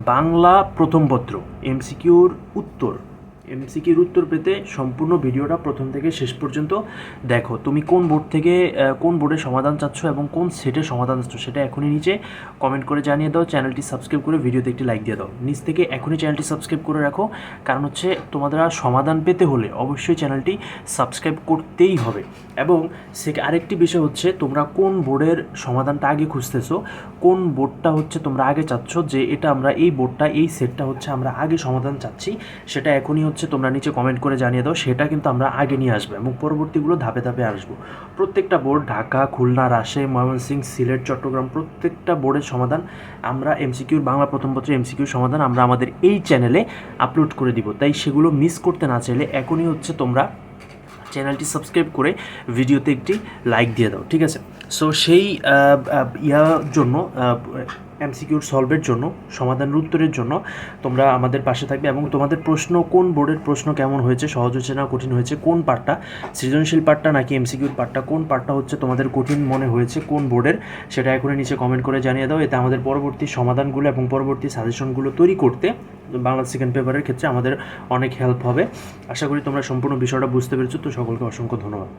বাংলা প্রথম পত্র এমসিকিউর উত্তর। এমসিকিউর উত্তর পেতে সম্পূর্ণ ভিডিওটা প্রথম থেকে শেষ পর্যন্ত দেখো। তুমি কোন বোর্ড থেকে কোন বোর্ডের সমাধান চাচ্ছ এবং কোন সেটের সমাধান চাচ্ছ সেটা এখনই নিচে কমেন্ট করে জানিয়ে দাও। চ্যানেলটি সাবস্ক্রাইব করে ভিডিওতে একটি লাইক দিয়ে দাও। নিচ থেকে এখনই চ্যানেলটি সাবস্ক্রাইব করে রাখো। কারণ হচ্ছে তোমাদের সমাধান পেতে হলে অবশ্যই চ্যানেলটি সাবস্ক্রাইব করতেই হবে। এবং সে আরেকটি বিষয় হচ্ছে তোমরা কোন বোর্ডের সমাধানটা আগে খুঁজতেছো, কোন বোর্ডটা হচ্ছে তোমরা আগে চাচ্ছ যে এটা আমরা এই বোর্ডটা এই সেটটা হচ্ছে আমরা আগে সমাধান চাচ্ছি, সেটা এখনই হচ্ছে তোমরা নিচে কমেন্ট করে জানিয়ে দাও, সেটা কিন্তু আমরা আগে নিয়ে আসব এবং পরবর্তীগুলো ধাপে ধাপে আসব। প্রত্যেকটা বোর্ড ঢাকা, খুলনা, রাজশাহী, ময়মনসিংহ, সিলেট, চট্টগ্রাম, প্রত্যেকটা বোর্ডের সমাধান আমরা এমসিকিউর বাংলা প্রথম পত্র এমসিকিউর সমাধান আমরা আমাদের এই চ্যানেলে আপলোড করে দিব। তাই সেগুলো মিস করতে না চাইলে এখনই হচ্ছে তোমরা চ্যানেলটি সাবস্ক্রাইব করে ভিডিওতে একটি লাইক দিয়ে দাও, ঠিক আছে? সো সেই ইয়ার জন্য এমসিকিউর সলভের জন্য, সমাধানের উত্তরের জন্য তোমরা আমাদের পাশে থাকবে এবং তোমাদের প্রশ্ন, কোন বোর্ডের প্রশ্ন কেমন হয়েছে, সহজ হয়েছে না কঠিন হয়েছে, কোন পার্টটা, সৃজনশীল পার্টটা নাকি এমসিকিউর পার্টটা, কোন পার্টটা হচ্ছে তোমাদের কঠিন মনে হয়েছে, কোন বোর্ডের, সেটা এখনই নিচে কমেন্ট করে জানিয়ে দাও, এতে আমাদের পরবর্তী সমাধানগুলো এবং পরবর্তী সাজেশনগুলো তৈরি করতে বাংলা সেকেন্ড পেপারের ক্ষেত্রে আমাদের অনেক হেল্প হবে। আশা করি তোমরা সম্পূর্ণ বিষয়টা বুঝতে পেরেছ, তো সকলকে অসংখ্য ধন্যবাদ।